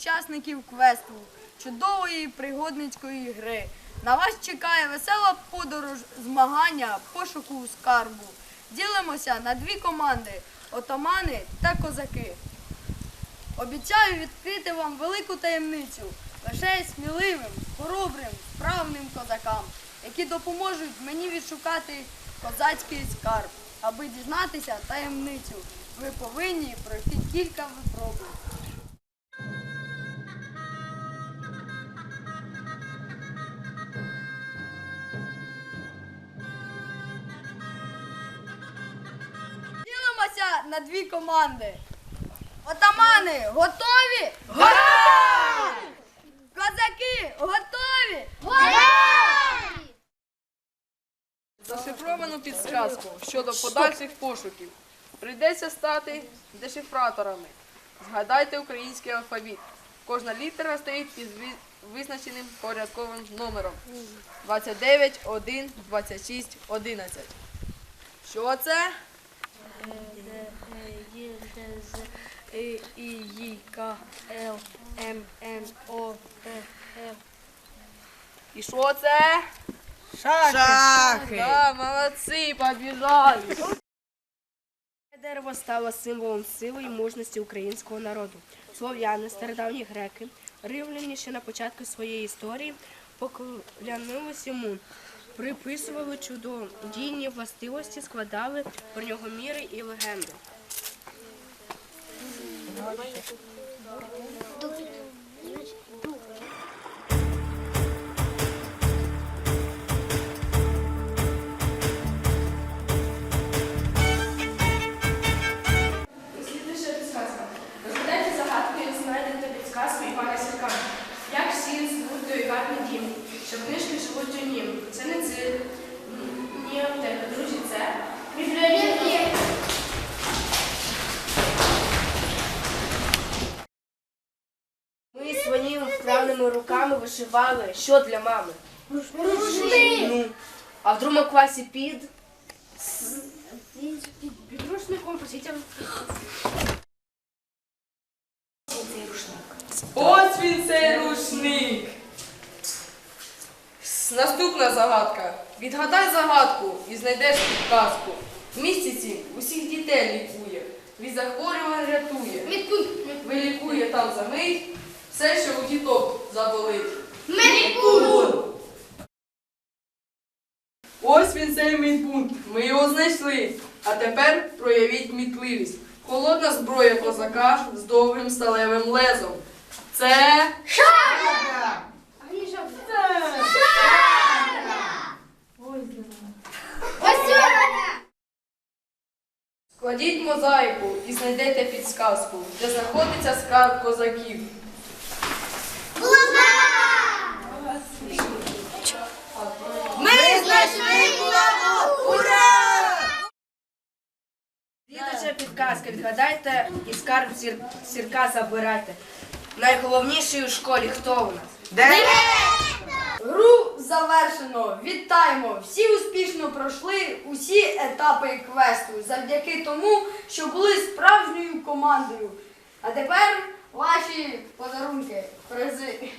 учасників квесту, чудової пригодницької гри. На вас чекає весела подорож змагання пошуку скарбу. Ділимося на дві команди отамани та козаки. Обіцяю відкрити вам велику таємницю лише сміливим, хоробрим, справним козакам, які допоможуть мені відшукати козацький скарб. Аби дізнатися таємницю, ви повинні пройти кілька випробувань. На дві команди. Отамани, готові? Готові! Козаки, готові? Зашифровану підсказку щодо подальших пошуків. Прийдеться стати дешифраторами. Згадайте український алфавіт. Кожна літера стоїть під визначеним порядковим номером. 29, 1, 26, 11. Що це? Є, З, І, І, К, Л, М, Н, О, П, Ф. І що це? Шахи. Да, молодці, побіжали. Дерево стало символом сили і мужності українського народу. Слов'яни, стародавні греки, римляні ще на початку своєї історії поклянились йому, приписували чудодійні властивості, складали про нього міри і легенди. Слідуюча що книжки живуть у нім. Це не цирк, ні аптека. Друзі, це бібліотека. Ми своїми вправними руками вишивали що для мами? Ну, а в другому класі під. Під рушником посітям. Цей рушник. Ось він цей рушник. Наступна загадка. Відгадай загадку і знайдеш підказку. В місяці усіх дітей лікує, від захворювань рятує. Вилікує там за мить, все, що у діток заболить. Медпункт! Ось він цей медпункт. Ми його знайшли. А тепер проявіть мітливість. Холодна зброя козака з довгим сталевим лезом. Це Складіть мозаїку і знайдете підсказку, де знаходиться скарб козаків. Ми знайшли булаву! Ура! Слідуюча підказка. Відгадайте і скарб сір... сірка забирайте. Найголовніший у школі хто у нас? Де? Гру завершено. Вітаємо! Всі успішно пройшли усі етапи квесту завдяки тому, що були справжньою командою. А тепер ваші подарунки, призи.